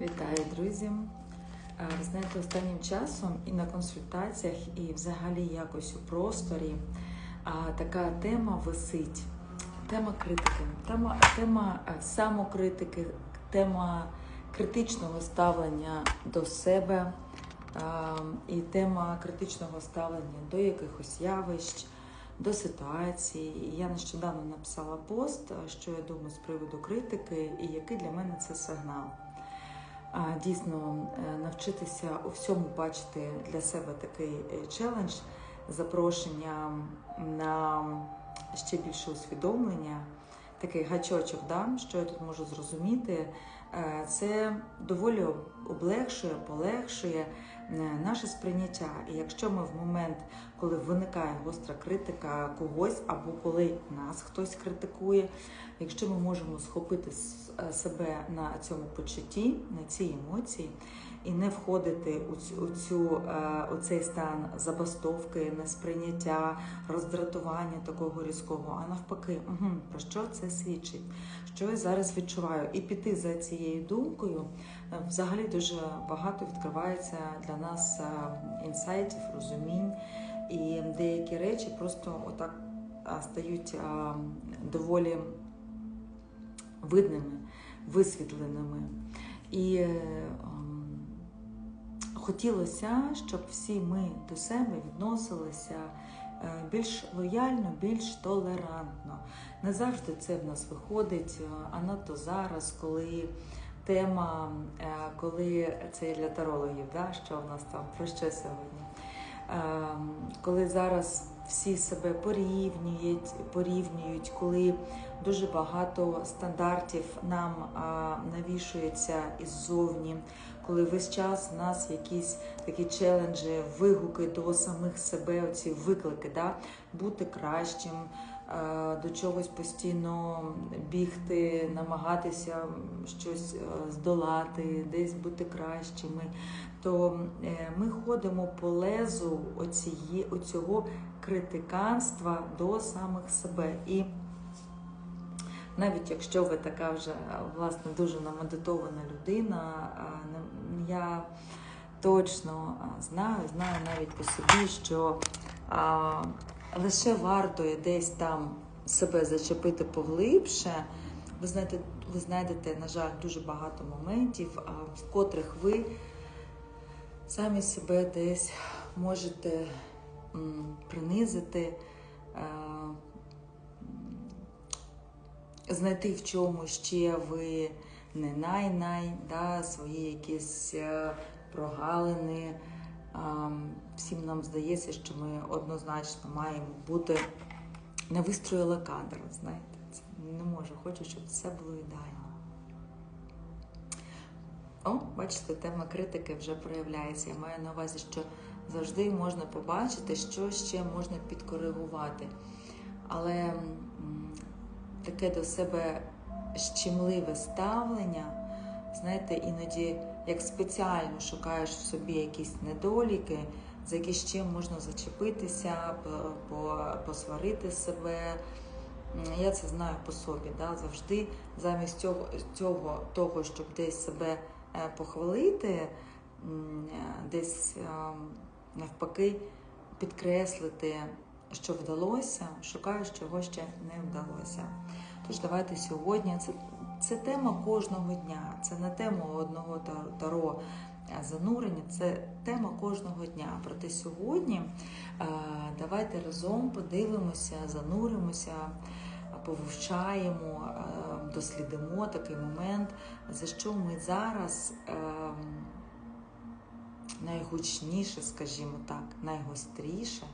Вітаю, друзі! Ви знаєте, останнім часом і на консультаціях, і взагалі якось у просторі така тема висить. Тема критики, тема, тема е, самокритики, тема критичного ставлення до себе і тема критичного ставлення до якихось явищ, до ситуації. Я нещодавно написала пост, що я думаю з приводу критики, і який для мене це сигнал. Дійсно, е, навчитися у всьому бачити для себе такий е, челендж, запрошення на ще більше усвідомлення, такий гачочок, да? що я тут можу зрозуміти, Е, це доволі облегшує, полегшує наше сприйняття. І якщо ми в момент, коли виникає гостра критика когось, або коли нас хтось критикує, якщо ми можемо схопити е, себе на цьому почутті, на цій емоції, і не входити у цю, у, цю, е, у цей стан забастовки, несприйняття, роздратування такого різкого, а навпаки, угу, про що це свідчить? Що я зараз відчуваю? І піти за цією думкою е, взагалі дуже багато відкривається для нас е, інсайтів, розумінь, і деякі речі просто отак стають доволі видними, висвітленими. І е, хотілося, щоб всі ми до себе відносилися е, більш лояльно, більш толерантно. Не завжди це в нас виходить, е, а надто зараз, коли тема, е, коли це для тарологів, да, що в нас там про що сьогодні? Ем, Коли зараз всі себе порівнюють, порівнюють, коли дуже багато стандартів нам навішується іззовні, коли весь час в нас якісь такі челенджі, вигуки до самих себе, оці виклики, да? бути кращим, е, до чогось постійно бігти, намагатися щось е, здолати, десь бути кращими, то е, ми ходимо по лезу оціє, оцього критиканства до самих себе. І навіть якщо ви така вже власне дуже намедитована людина, я точно знаю, знаю навіть по собі, що лише варто десь там себе зачепити поглибше. Ви знаєте, ви знайдете, на жаль, дуже багато моментів, в котрих ви самі себе десь можете принизити. е, знайти в чому ще ви не най-най, да, свої якісь е, прогалини. Всім нам здається, що ми однозначно маємо бути не вистроїли кадр, знаєте, це не можу, хочу, щоб все було ідеально. О, бачите, тема критики вже проявляється. Я маю на увазі, що завжди можна побачити, що ще можна підкоригувати. Але таке до себе щемливе ставлення, знаєте, іноді як спеціально шукаєш в собі якісь недоліки, за які ще можна зачепитися, по- по- посварити себе. Я це знаю по собі. Да? Завжди замість цього, цього того, щоб десь себе е, похвалити, десь е, навпаки підкреслити, що вдалося, шукаю, чого ще не вдалося. Тож давайте сьогодні. Це, це тема кожного дня, це не тема одного таро занурення, це тема кожного дня. Проте сьогодні е, давайте разом подивимося, зануримося, е, повивчаємо, е, дослідимо такий момент, за що ми зараз ем, найгучніше, скажімо так, найгостріше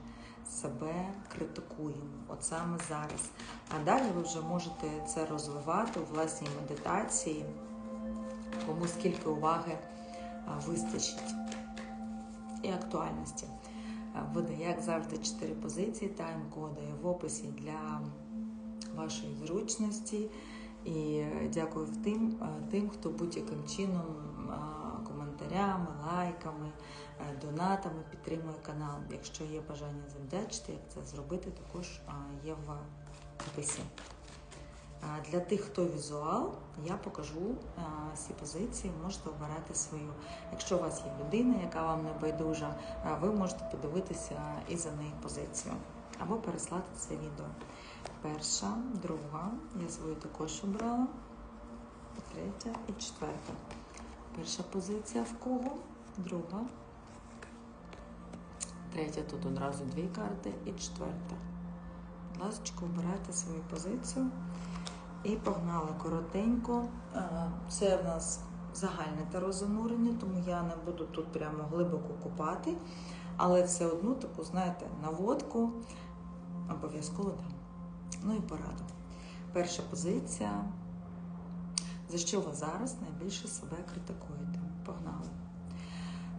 себе критикуємо, от саме зараз. А далі ви вже можете це розвивати у власній медитації, кому скільки уваги вистачить і актуальності. Буде, як завжди, чотири позиції тайм-коди в описі для вашої зручності. І е, дякую тим, е, тим, хто будь-яким чином коментарями, лайками, е, донатами підтримує канал. Якщо є бажання завдячити, як це зробити, також є в описі. Для тих, хто візуал, я покажу всі позиції, можете обирати свою. Якщо у вас є людина, яка вам не байдужа, ви можете подивитися і за неї позицію або переслати це відео. Перша, друга, я свою також обрала, третя і четверта. Перша позиція в кого, друга, третя тут одразу дві карти і четверта. Будь ласка, обирайте свою позицію. І погнали коротенько. Е, Це в нас загальне таро занурення, тому я не буду тут прямо глибоко копати, але все одно таку, знаєте, наводку обов'язково дам. Ну і пораду. Перша позиція. За що ви зараз найбільше себе критикуєте? Погнали.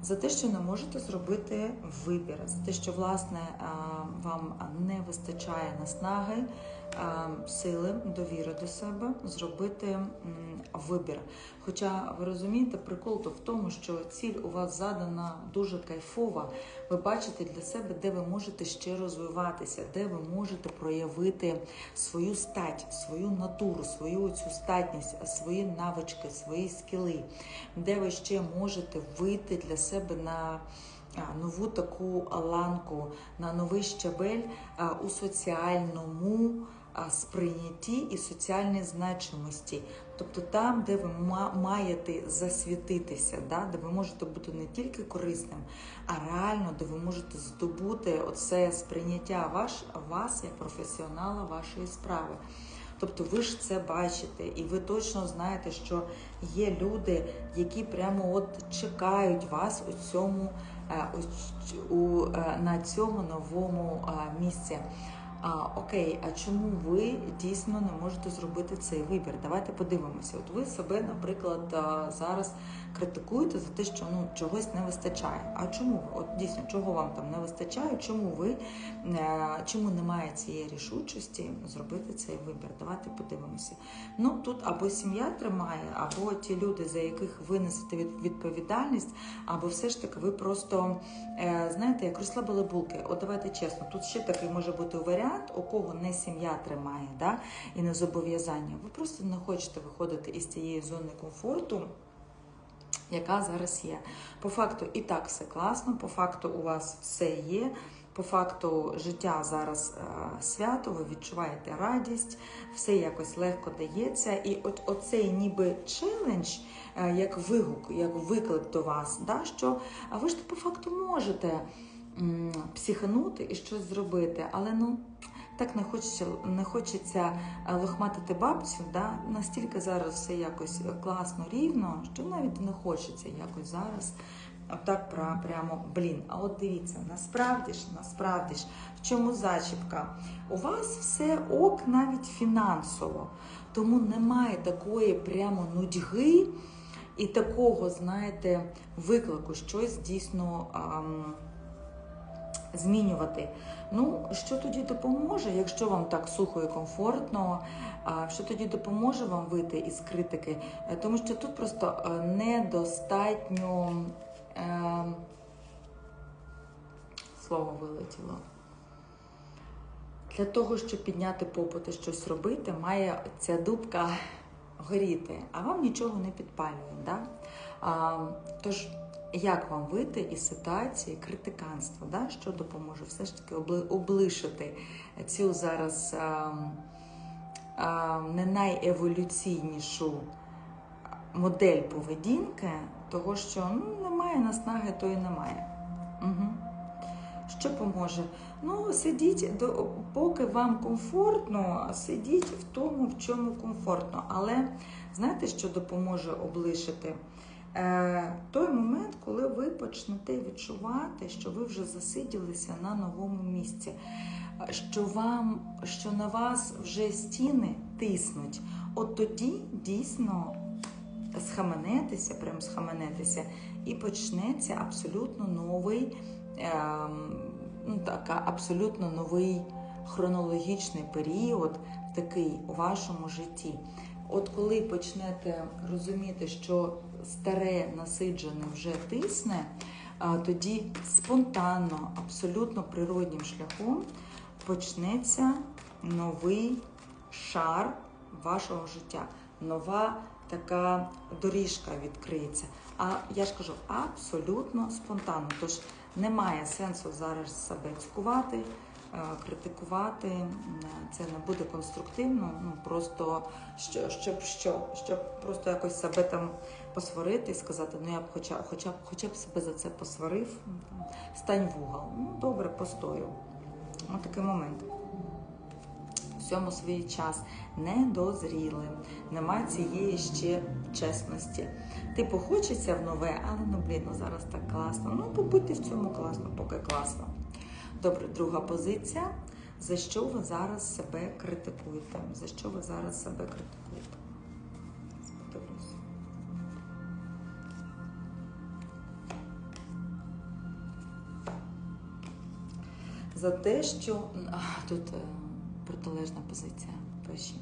За те, що не можете зробити вибір, за те, що власне вам не вистачає наснаги, сили, довіри до себе зробити вибір. Хоча ви розумієте, прикол то в тому, що ціль у вас задана дуже кайфова. Ви бачите для себе, де ви можете ще розвиватися, де ви можете проявити свою стать, свою натуру, свою цю статність, свої навички, свої скіли, де ви ще можете вийти для себе на нову таку ланку, на новий щабель у соціальному сприйнятті і соціальній значимості. Тобто там, де ви ма- маєте засвітитися, да? де ви можете бути не тільки корисним, а реально, де ви можете здобути оце сприйняття ваш, вас як професіонала вашої справи. Тобто ви ж це бачите, і ви точно знаєте, що є люди, які прямо от чекають вас у цьому, е, у, е, на цьому новому е, місці. А, окей, а чому ви дійсно не можете зробити цей вибір? Давайте подивимося. От ви себе, наприклад, зараз критикуєте за те, що ну чогось не вистачає. А чому? От дійсно, чого вам там не вистачає? Чому ви е, чому немає цієї рішучості зробити цей вибір? Давайте подивимося. Ну тут або сім'я тримає, або ті люди, за яких ви несете від- відповідальність, або все ж таки ви просто е, знаєте, як розслабили булки. От давайте чесно, тут ще такий може бути варіант, у кого не сім'я тримає, да, і не зобов'язання. Ви просто не хочете виходити із цієї зони комфорту. Яка зараз є. По факту і так все класно, по факту у вас все є. По факту життя зараз е, свято, ви відчуваєте радість, все якось легко дається. І от оцей ніби челендж, е, як вигук, як виклик до вас, да, що а ви ж по факту можете психанути і щось зробити, але ну. Так не хочеться, не хочеться е, лохматити бабцю, да? настільки зараз все якось класно, рівно, що навіть не хочеться якось зараз. Отак прямо блін. А от дивіться, насправді ж, насправді ж, в чому зачіпка? У вас все ок навіть фінансово, тому немає такої прямо нудьги і такого, знаєте, виклику щось дійсно. ам, змінювати. Ну, що тоді допоможе, якщо вам так сухо і комфортно, що тоді допоможе вам вийти із критики? Е, Тому що тут просто е, недостатньо е, слово вилетіло. Для того, щоб підняти попит і щось робити, має ця дубка горіти, а вам нічого не підпалює. Да? А, тож, як вам вийти із ситуації критиканства? Да? Що допоможе все ж таки облишити цю зараз а, а, не найеволюційнішу модель поведінки, того, що ну, немає наснаги, то і немає. Угу. Що поможе? Ну, сидіть, до, поки вам комфортно, сидіть в тому, в чому комфортно. Але знаєте, що допоможе облишити? Е, той момент, коли ви почнете відчувати, що ви вже засиділися на новому місці, що вам, що на вас вже стіни тиснуть, от тоді дійсно схаменетеся, прям схаменетеся, і почнеться абсолютно новий, ем, ну, така, абсолютно новий хронологічний період, такий у вашому житті. От коли почнете розуміти, що старе насиджене вже тисне, тоді спонтанно, абсолютно природнім шляхом почнеться новий шар вашого життя, нова така доріжка відкриється. А я ж кажу, абсолютно спонтанно. Тож немає сенсу зараз себе цькувати, е, критикувати. Це не буде конструктивно. Ну просто що, щоб що, щоб просто якось себе там посварити і сказати, ну я б хоча, хоча б хоча б себе за це посварив. Стань в угол. Ну добре, постою. Ось такий момент. Всьому свій час недозріли. Нема цієї ще чесності. Типу, хочеться в нове, але ну блін, ну зараз так класно. Ну, побудьте в цьому класно, поки класно. Добре, друга позиція. За що ви зараз себе критикуєте? За що ви зараз себе критикуєте? За те, що а, тут е, протилежна позиція. Пиші.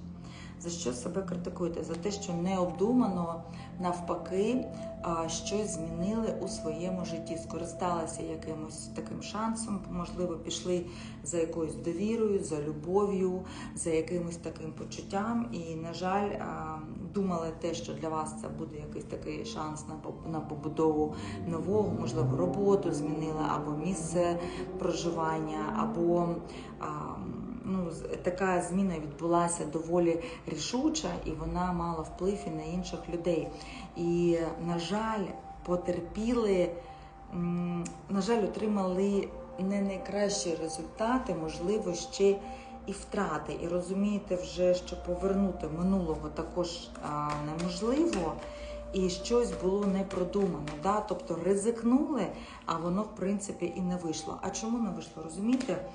За що себе критикуєте? За те, що необдумано, навпаки, щось змінили у своєму житті, скористалися якимось таким шансом, можливо, пішли за якоюсь довірою, за любов'ю, за якимось таким почуттям. І, на жаль, думали те, що для вас це буде якийсь такий шанс на поб- на побудову нового, можливо, роботу змінили, або місце проживання, або а, ну, така зміна відбулася доволі рішуча, і вона мала вплив і на інших людей. І, на жаль, потерпіли, на жаль, отримали не найкращі результати, можливо, ще і втрати. І розумієте вже, що повернути минулого також а, неможливо. І щось було не продумано, да? тобто ризикнули, а воно в принципі і не вийшло. А чому не вийшло? Розумієте?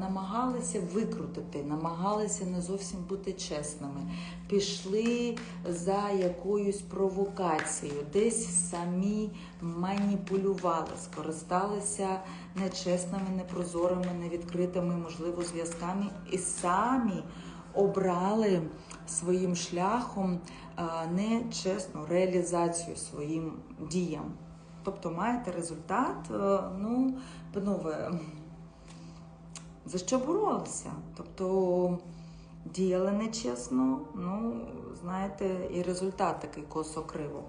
Намагалися викрутити, намагалися не зовсім бути чесними, пішли за якоюсь провокацією, десь самі маніпулювали, скористалися нечесними, непрозорими, невідкритими, можливо, зв'язками і самі обрали своїм шляхом нечесну реалізацію своїм діям. Тобто маєте результат, е, ну, панове, за що боролися? Тобто діяли нечесно, ну, знаєте, і результат такий косо-криво.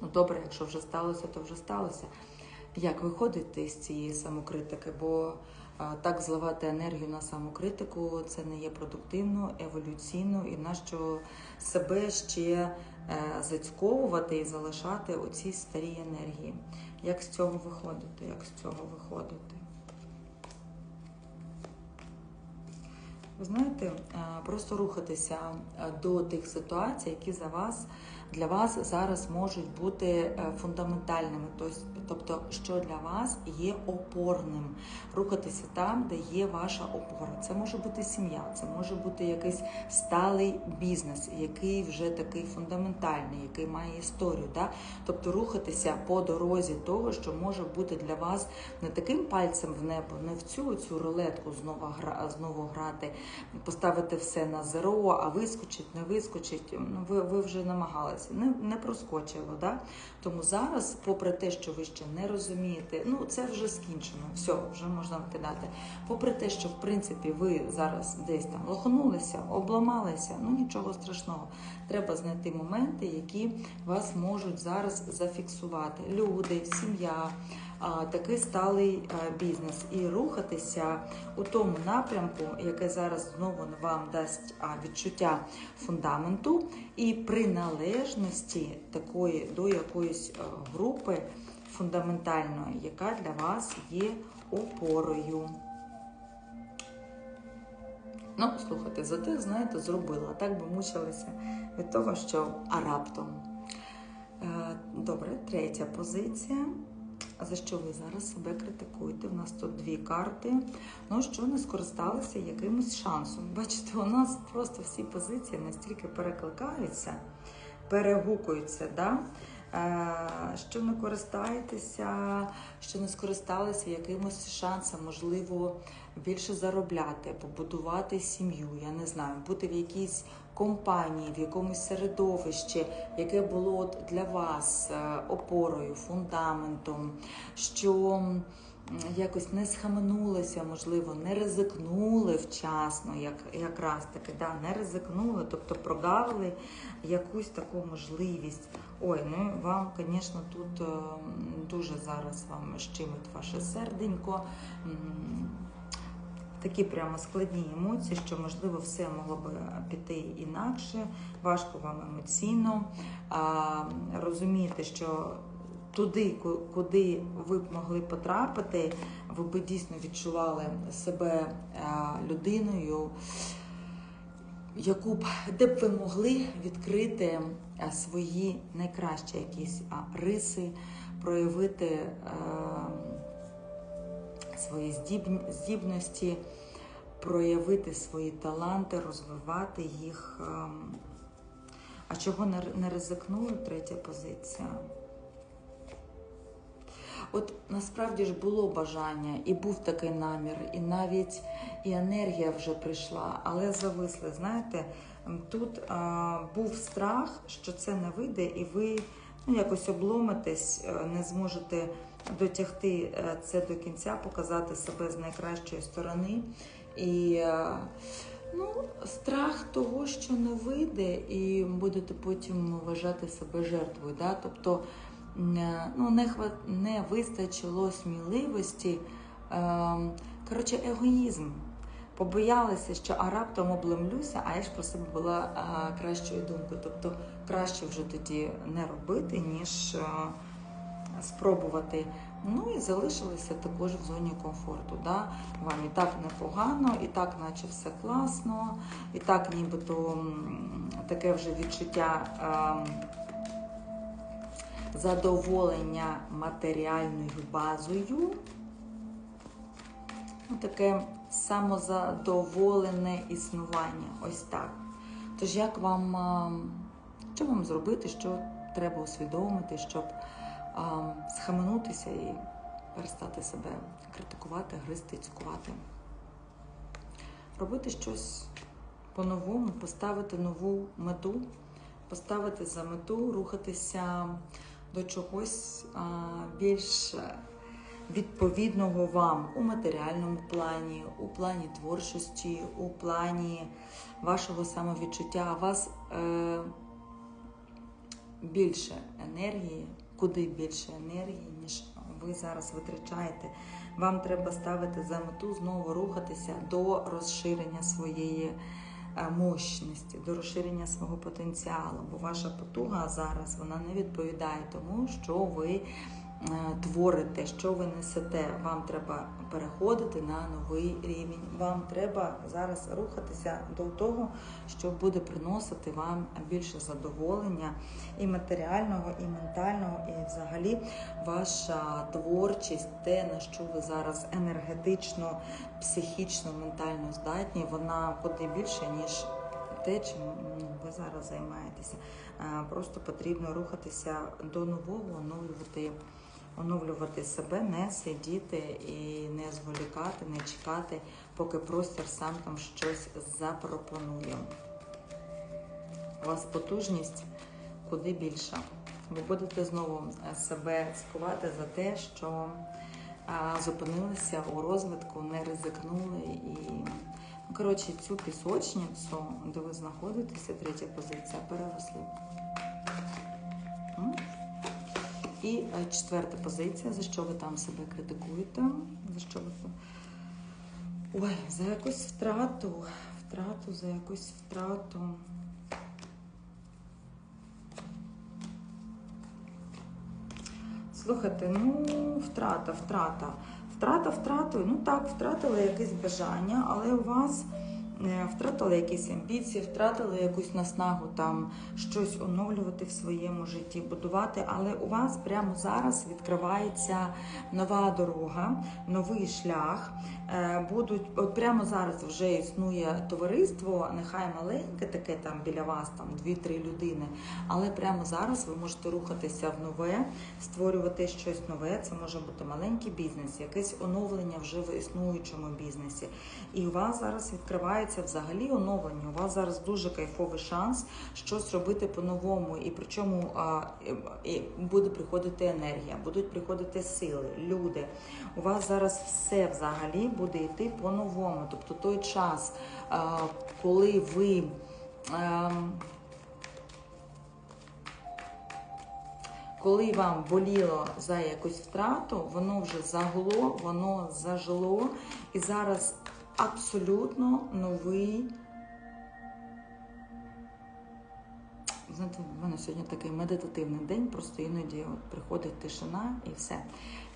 Ну, добре, якщо вже сталося, то вже сталося. Як виходити з цієї самокритики? Бо а, так зливати енергію на самокритику це не є продуктивно, еволюційно, і нащо себе ще е, зацьковувати і залишати оці старі енергії. Як з цього виходити? Як з цього виходити? Ви знаєте, е, просто рухатися е, до тих ситуацій, які за вас для вас зараз можуть бути е, фундаментальними, Тось- тобто, що для вас є опорним, рухатися там, де є ваша опора. Це може бути сім'я, це може бути якийсь сталий бізнес, який вже такий фундаментальний, який має історію. Да? Тобто рухатися по дорозі того, що може бути для вас не таким пальцем в небо, не в цю цю рулетку знову гра знову грати, поставити все на зеро, а вискочить, не вискочить. Ну ви, ви вже намагалися, не, не проскочило. Да? Тому зараз, попри те, що ви ще не розумієте, ну це вже скінчено, все, вже можна викидати. Попри те, що в принципі ви зараз десь там лоханулися, обламалися, ну нічого страшного. Треба знайти моменти, які вас можуть зараз зафіксувати. Люди, сім'я, такий сталий бізнес і рухатися у тому напрямку, яке зараз знову вам дасть відчуття фундаменту і приналежності такої до якоїсь групи фундаментальної, яка для вас є опорою. Ну, слухайте, зате, знаєте, зробила. Так би мучилися від того, що а раптом. Е, Добре, третя позиція. За що ви зараз себе критикуєте? У нас тут дві карти. Ну що не скористалися якимось шансом. Бачите, у нас просто всі позиції настільки перекликаються, перегукуються. Да? Е, Що не користаєтеся, що не скористалися якимось шансом, можливо, більше заробляти, побудувати сім'ю, я не знаю, бути в якійсь компанії, в якомусь середовищі, яке було для вас е, опорою, фундаментом, що якось не схаменулися, можливо, не ризикнули вчасно, як, якраз таки, да, не ризикнули, тобто прогавили якусь таку можливість. Ой, ну вам, звісно, тут е, дуже зараз вам щимить ваше серденько. Такі прямо складні емоції, що можливо все могло би піти інакше, важко вам емоційно а, розумієте, що туди, куди ви б могли потрапити, ви б дійсно відчували себе людиною, яку б де б ви могли відкрити свої найкращі якісь риси, проявити е, свої здібності, проявити свої таланти, розвивати їх. ем. А чого не ризикнули? Третя позиція. От насправді ж було бажання, і був такий намір, і навіть і енергія вже прийшла, але зависли. Знаєте, тут а, був страх, що це не вийде, і ви ну, якось обломитесь, е, не зможете дотягти е, це до кінця, показати себе з найкращої сторони. І е, ну, страх того, що не вийде, і будете потім вважати себе жертвою. Да? Тобто ну, не, хва... не вистачило сміливості. Ем, коротше, егоїзм. Побоялися, що а раптом обломлюся, а я ж про себе була а, кращою думкою. Тобто краще вже тоді не робити, ніж а, спробувати. Ну і залишилися також в зоні комфорту. Да? Вам і так непогано, і так, наче все класно, і так, нібито таке вже відчуття. ем, задоволення матеріальною базою. Ну, таке самозадоволене існування. Ось так. Тож, як вам, що вам зробити, що треба усвідомити, щоб схаменутися і перестати себе критикувати, гризти, цькувати? Робити щось по-новому, поставити нову мету, поставити за мету, рухатися до чогось а, більш відповідного вам у матеріальному плані, у плані творчості, у плані вашого самовідчуття. Вас е, більше енергії, куди більше енергії, ніж ви зараз витрачаєте. Вам треба ставити за мету знову рухатися до розширення своєї мощності, до розширення свого потенціалу. Бо ваша потуга зараз вона не відповідає тому, що ви е, творите, що ви несете. Вам треба переходити на новий рівень. Вам треба зараз рухатися до того, що буде приносити вам більше задоволення і матеріального, і ментального, і взагалі ваша творчість, те, на що ви зараз енергетично, психічно, ментально здатні, вона куди більше, ніж те, чим ну, ви зараз займаєтеся. Просто потрібно рухатися до нового, оновлювати, оновлювати себе, не сидіти і не зволікати, не чекати, поки простір сам там щось запропонує. У вас потужність куди більша. Ви будете знову е, себе цькувати за те, що зупинилися у розвитку, не ризикнули і. Ну, коротше, цю пісочницю, де ви знаходитеся, третя позиція, переросли. І е, четверта позиція, за що ви там себе критикуєте, за що ви Ой, за якусь втрату, втрату, за якусь втрату. Слухайте, ну, втрата, втрата. Втрата втратою, ну так, втратили якесь бажання, але у вас втратили якісь амбіції, втратили якусь наснагу там щось оновлювати в своєму житті, будувати. Але у вас прямо зараз відкривається нова дорога, новий шлях. Е, Будуть от прямо зараз вже існує товариство, нехай маленьке, таке там біля вас, там 2-3 людини. Але прямо зараз ви можете рухатися в нове, створювати щось нове. Це може бути маленький бізнес, якесь оновлення вже в існуючому бізнесі. І у вас зараз відкривається відкривається взагалі оновлення. У вас зараз дуже кайфовий шанс щось робити по-новому, і причому а, і- буде приходити енергія, будуть приходити сили, люди. У вас зараз все взагалі буде йти по-новому. Тобто той час, а, коли ви. ем, коли вам боліло за якусь втрату, воно вже загло, воно зажило, і зараз абсолютно новий. Знаєте, в мене сьогодні такий медитативний день, просто іноді приходить тишина і все.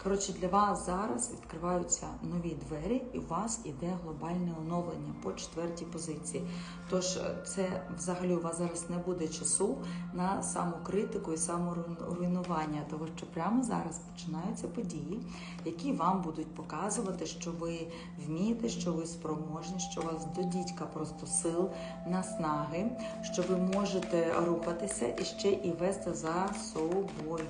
Коротше, для вас зараз відкриваються нові двері, і у вас іде глобальне оновлення по четвертій позиції. Тож е, це взагалі у вас зараз не буде часу на самокритику і саморуйнування, тому що прямо зараз починаються події, які вам будуть показувати, що ви вмієте, що ви спроможні, що у вас до дідька просто сил, наснаги, що ви можете рухатися і ще і вести за собою.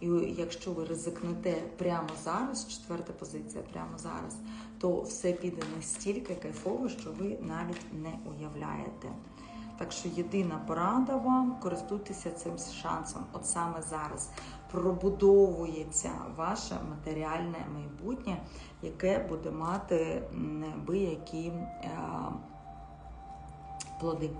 І якщо ви ризикнете прямо зараз, четверта позиція прямо зараз, то все піде настільки кайфово, що ви навіть не уявляєте. Так що єдина порада вам користуйтеся цим шансом. От саме зараз пробудовується ваше матеріальне майбутнє, яке буде мати неабиякі е, плоди.